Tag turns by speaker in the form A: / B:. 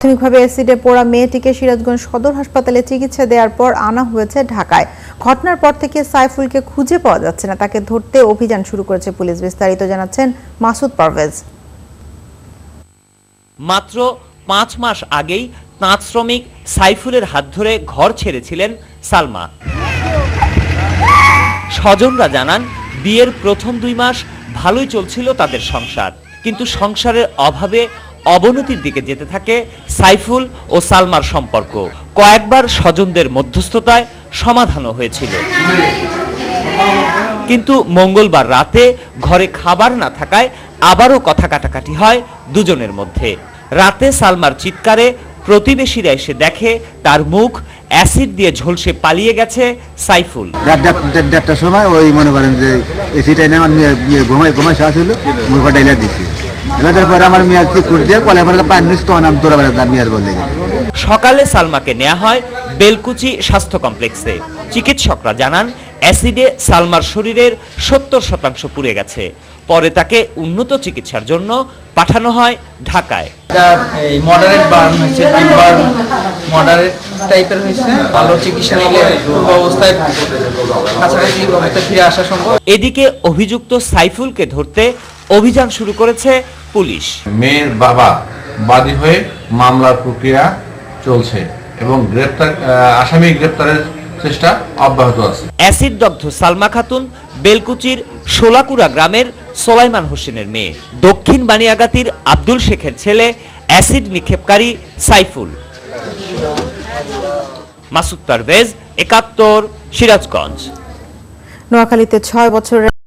A: প্রাথমিকভাবে অ্যাসিডে পোড়া মেয়েটিকে সিরাজগঞ্জ সদর হাসপাতালে চিকিৎসা দেওয়ার পর আনা হয়েছে ঢাকায়। ঘটনার পর থেকে সাইফুলকে খুঁজে পাওয়া যাচ্ছে না, তাকে ধরতে অভিযান শুরু করেছে পুলিশ, বিস্তারিত জানাচ্ছেন মাসুদ পারভেজ।
B: মাত্র পাঁচ মাস আগেই তাঁত শ্রমিক সাইফুলের হাত ধরে ঘর ছেড়েছিলেন সালমা। স্বজনরা জানান, বিয়ের প্রথম দুই মাস ভালোই চলছিল তাদের সংসার, কিন্তু সংসারের অভাবে অবনতির দিকে যেতে থাকে সাইফুল ও সালমার সম্পর্ক। কয়েকবার স্বজনদের মধ্যস্থতায় সমাধানও হয়েছিল। কিন্তু মঙ্গলবার রাতে ঘরে খাবার না থাকায় আবারও কথা কাটাকাটি হয় দুজনের মধ্যে। রাতে সালমার চিৎকারে প্রতিবেশীরা এসে দেখে তার মুখ অ্যাসিড দিয়ে ঝলসে পালিয়ে গেছে সাইফুল।
C: সময় ওই মনে করেন যে এসিটা এনে আমার মেয়ে মেয়ে ঘুমাই শ্বাস হলো মুখটা এবার পরে আমার মেয়ে চিকুর দিয়ে কলে পরে পানি তখন আমি দৌড়া বেড়াতাম মেয়ের
B: সকালে সালমাকে নেওয়া হয় বেলকুচি স্বাস্থ্য কমপ্লেক্সে। চিকিৎসকরা জানান অ্যাসিডে সালমার শরীরের সত্তর শতাংশ পুড়ে গেছে। পরে তাকে উন্নত চিকিৎসার জন্য পাঠানো হয় ঢাকায়।
D: মডারেট বার্ন হয়েছে মডারেট টাইপের হয়েছে। ভালো চিকিৎসা নিলে অবস্থায় কাছাকাছি অবস্থায় ফিরে আসা সম্ভব।
B: এদিকে অভিযুক্ত সাইফুলকে ধরতে অভিযান শুরু করেছে পুলিশ।
E: মেয়ের বাবা বাদী হয়ে মামলার প্রক্রিয়া চলছে এবং গ্রেপ্তার আসামি গ্রেপ্তারের চেষ্টা অব্যাহত আছে।
B: অ্যাসিড দগ্ধ সালমা খাতুন বেলকুচির সোলাকুড়া গ্রামের সোলাইমান হোসেনের মেয়ে। দক্ষিণ বানিয়াগাতির আব্দুল শেখের ছেলে অ্যাসিড নিক্ষেপকারী সাইফুল। মাসুদ পারভেজ একাত্তর সিরাজগঞ্জ।
A: নোয়াখালীতে ছয় বছরের